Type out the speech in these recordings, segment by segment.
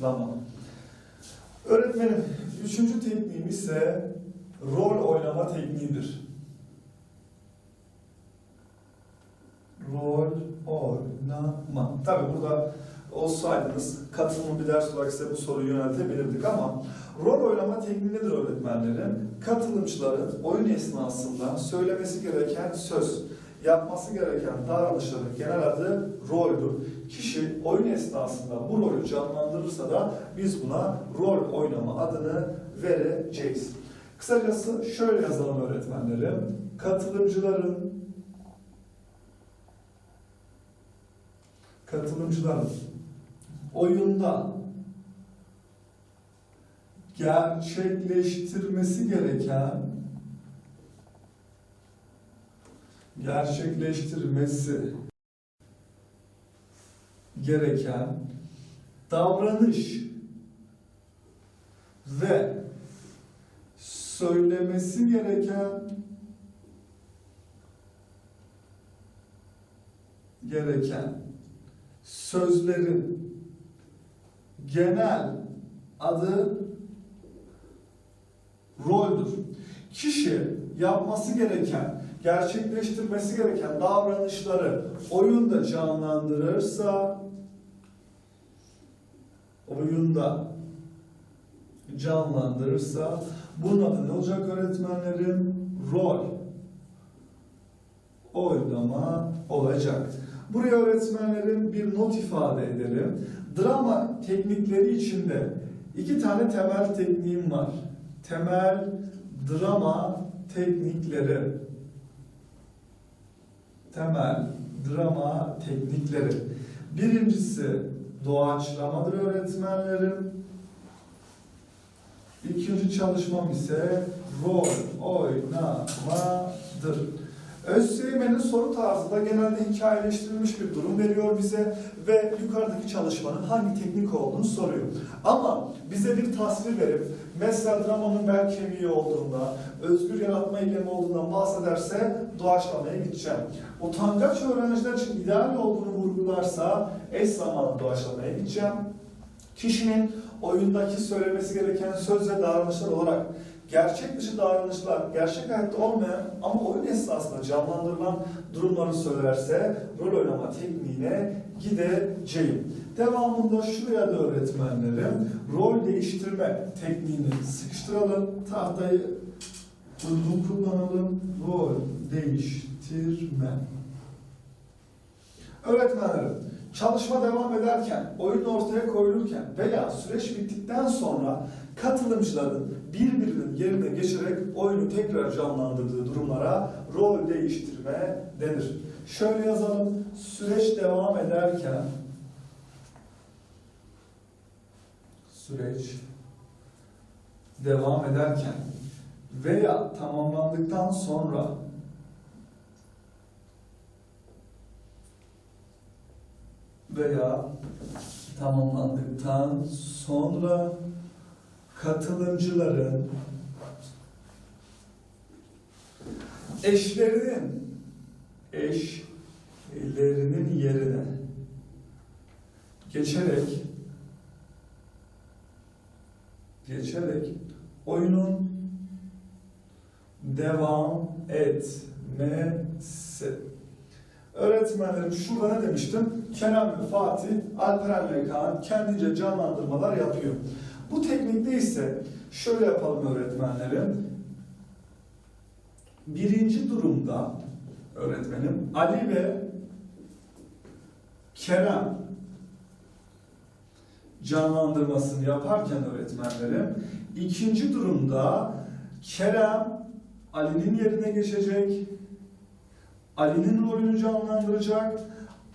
Tamam. Öğretmenim, üçüncü tekniğim ise rol oynama tekniğidir. Rol oynama. Tabi burada olsaydınız katılımlı bir ders olarak size bu soruyu yöneltebilirdik ama rol oynama tekniği nedir öğretmenlerim? Katılımcıların oyun esnasında söylemesi gereken söz, yapması gereken davranışların genel adı roldür. Kişi oyun esnasında bu rolü canlandırırsa da biz buna rol oynama adını vereceğiz. Kısacası şöyle yazalım öğretmenlerim. Katılımcıların katılımcıların oyunda gerçekleştirmesi gereken gerçekleştirmesi gereken davranış ve söylemesi gereken gereken sözlerin genel adı roldür. Kişi yapması gereken, gerçekleştirmesi gereken davranışları oyunda canlandırırsa oyunda canlandırırsa bunun adı ne olacak öğretmenlerim? Rol oynama olacak. Buraya öğretmenlerim bir not ifade ederim. Drama teknikleri içinde iki tane temel tekniğim var. Temel drama teknikleri. Temel drama teknikleri. Birincisi doğaçlamadır öğretmenlerim. İkinci çalışmam ise rol oynamadır. ÖSYM'nin soru tarzında genelde hikayeleştirilmiş bir durum veriyor bize ve yukarıdaki çalışmanın hangi teknik olduğunu soruyor. Ama bize bir tasvir verip mesela dramanın bel kemiği olduğunda, özgür yaratma eylemi olduğundan bahsederse doğaçlamaya gideceğim. Utangaç öğrenciler için ideal olduğunu vurgularsa eş zamanlı doğaçlamaya gideceğim. Kişinin oyundaki söylemesi gereken söz ve davranışlar olarak gerçek dışı davranışlar, gerçek hayatta olmayan ama oyun esnasında canlandırılan durumları söylerse rol oynama tekniğine gideceğim. Devamında şuraya da öğretmenlerim rol değiştirme tekniğini sıkıştıralım. Tahtayı uygun kullanalım. Rol değiştirme. Öğretmenlerim, çalışma devam ederken, oyun ortaya koyulurken veya süreç bittikten sonra katılımcıların birbirinin yerine geçerek oyunu tekrar canlandırdığı durumlara rol değiştirme denir. Şöyle yazalım, süreç devam ederken süreç devam ederken veya tamamlandıktan sonra veya tamamlandıktan sonra katılımcıların eşlerinin eşlerinin yerine geçerek geçerek oyunun devam etmesi. Öğretmenlerim şurada ne demiştim? Kenan ve Fatih, Alperen ve Kaan kendince canlandırmalar yapıyor. Bu teknikte ise şöyle yapalım öğretmenlerim. Birinci durumda öğretmenim Ali ve Kerem canlandırmasını yaparken öğretmenlerim ikinci durumda Kerem Ali'nin yerine geçecek. Ali'nin rolünü canlandıracak.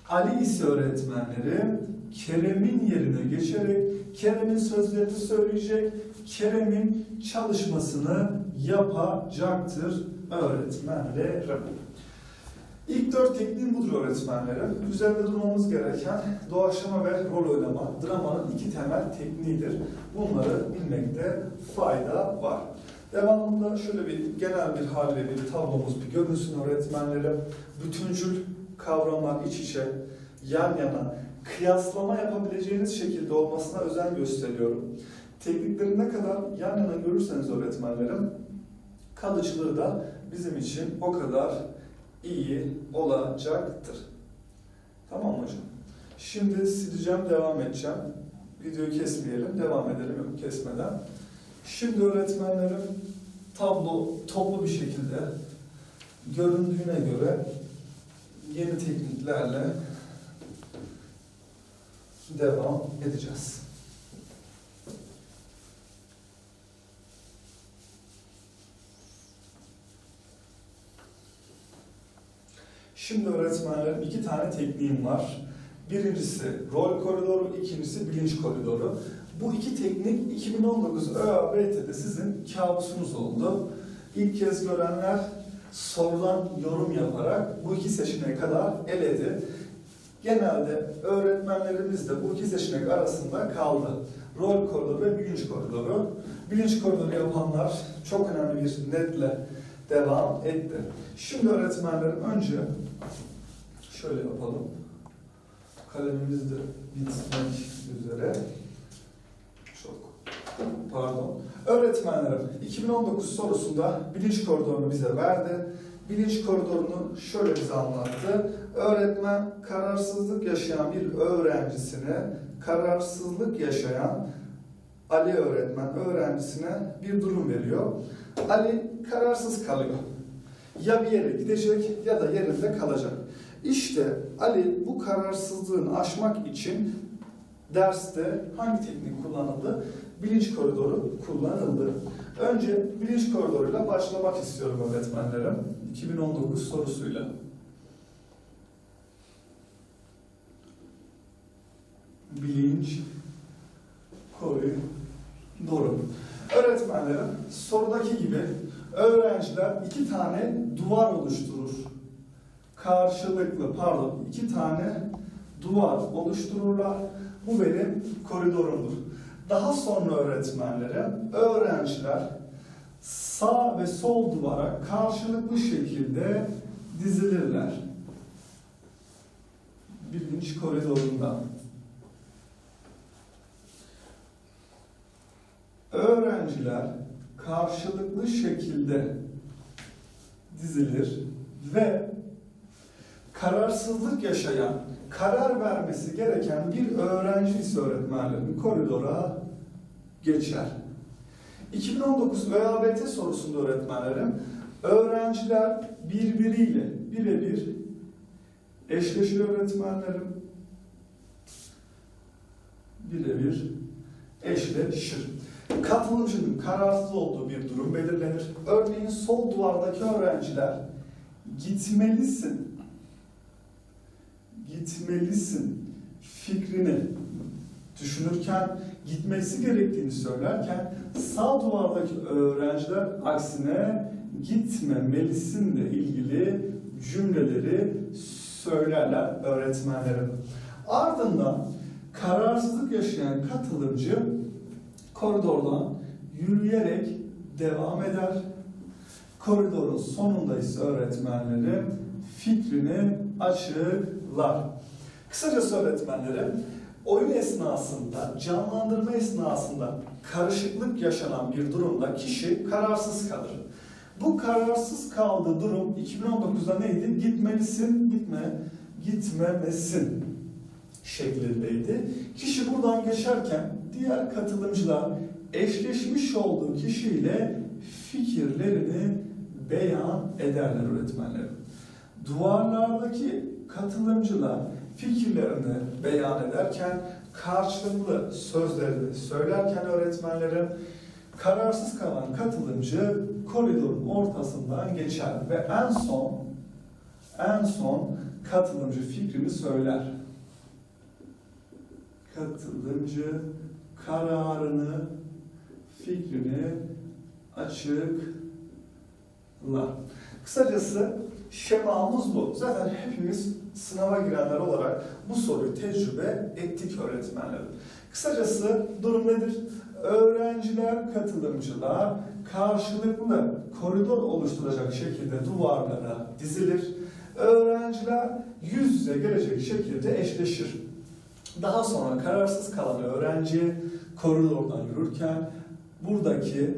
Ali ise öğretmenlerim Kerem'in yerine geçerek Kerem'in sözlerini söyleyecek, Kerem'in çalışmasını yapacaktır öğretmenlerim. İlk dört tekniğim budur öğretmenlerim. Üzerinde durmamız gereken doğaçlama ve rol oynama, dramanın iki temel tekniğidir. Bunları bilmekte fayda var. Devamında şöyle bir genel bir haliyle bir tablomuz bir görünsün öğretmenlerim. Bütüncül kavramlar iç içe, yan yana, kıyaslama yapabileceğiniz şekilde olmasına özen gösteriyorum. Teknikleri ne kadar yan yana görürseniz öğretmenlerim, kalıcılığı da bizim için o kadar iyi olacaktır. Tamam mı hocam? Şimdi sileceğim, devam edeceğim. Videoyu kesmeyelim, devam edelim yok kesmeden. Şimdi öğretmenlerim tablo toplu bir şekilde göründüğüne göre yeni tekniklerle devam edeceğiz. Şimdi öğretmenlerim iki tane tekniğim var. Birincisi rol koridoru, ikincisi bilinç koridoru. Bu iki teknik 2019 ÖABT'de sizin kabusunuz oldu. İlk kez görenler sorulan yorum yaparak bu iki seçeneğe kadar eledi. Genelde öğretmenlerimiz de bu iki seçenek arasında kaldı. Rol koridoru ve bilinç koridoru. Bilinç koridoru yapanlar çok önemli bir netle devam etti. Şimdi öğretmenlerim önce şöyle yapalım. Kalemimiz de bitmek üzere. Çok pardon. Öğretmenlerim 2019 sorusunda bilinç koridorunu bize verdi. Bilinç koridorunu şöyle bize anlattı. Öğretmen kararsızlık yaşayan bir öğrencisine, kararsızlık yaşayan Ali öğretmen öğrencisine bir durum veriyor. Ali kararsız kalıyor. Ya bir yere gidecek ya da yerinde kalacak. İşte Ali bu kararsızlığını aşmak için derste hangi teknik kullanıldı? Bilinç koridoru kullanıldı. Önce bilinç koridoruyla başlamak istiyorum öğretmenlerim. 2019 sorusuyla. Bilinç koridoru. Öğretmenlerim sorudaki gibi öğrenciler iki tane duvar oluşturur. Karşılıklı pardon iki tane duvar oluştururlar. Bu benim koridorumdur. Daha sonra öğretmenlere öğrenciler sağ ve sol duvara karşılıklı şekilde dizilirler. Bilinç koridorunda. Öğrenciler karşılıklı şekilde dizilir ve kararsızlık yaşayan, karar vermesi gereken bir öğrenci ise öğretmenlerin koridora geçer. 2019 ÖABT sorusunda öğretmenlerim, öğrenciler birbiriyle birebir eşleşiyor öğretmenlerim. Birebir eşleşir. Katılımcının kararsız olduğu bir durum belirlenir. Örneğin sol duvardaki öğrenciler gitmelisin gitmelisin fikrini düşünürken, gitmesi gerektiğini söylerken sağ duvardaki öğrenciler aksine gitmemelisinle ilgili cümleleri söylerler öğretmenlerim. Ardından kararsızlık yaşayan katılımcı koridordan yürüyerek devam eder. Koridorun sonunda ise öğretmenlerim fikrini açıklar. Kısacası öğretmenlerim oyun esnasında, canlandırma esnasında karışıklık yaşanan bir durumda kişi kararsız kalır. Bu kararsız kaldığı durum 2019'da neydi? Gitmelisin, gitme, gitmemesin şeklindeydi. Kişi buradan geçerken diğer katılımcılar eşleşmiş olduğu kişiyle fikirlerini beyan ederler öğretmenlerim. Duvarlardaki katılımcılar fikirlerini beyan ederken karşılıklı sözlerini söylerken öğretmenlerim kararsız kalan katılımcı koridorun ortasından geçer ve en son en son katılımcı fikrini söyler. Katılımcı kararını, fikrini açıklar. Kısacası şemamız bu. Zaten hepimiz sınava girenler olarak bu soruyu tecrübe ettik öğretmenlerim. Kısacası durum nedir? Öğrenciler, katılımcılar karşılıklı koridor oluşturacak şekilde duvarlara dizilir. Öğrenciler yüz yüze gelecek şekilde eşleşir. Daha sonra kararsız kalan öğrenci koridordan yürürken buradaki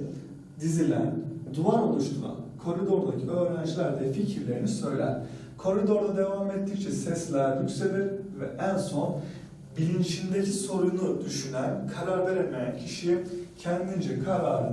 dizilen, duvar oluşturan koridordaki öğrenciler de fikirlerini söyler. Koridorda devam ettikçe sesler yükselir ve en son bilincindeki sorunu düşünen, karar veremeyen kişi kendince kararını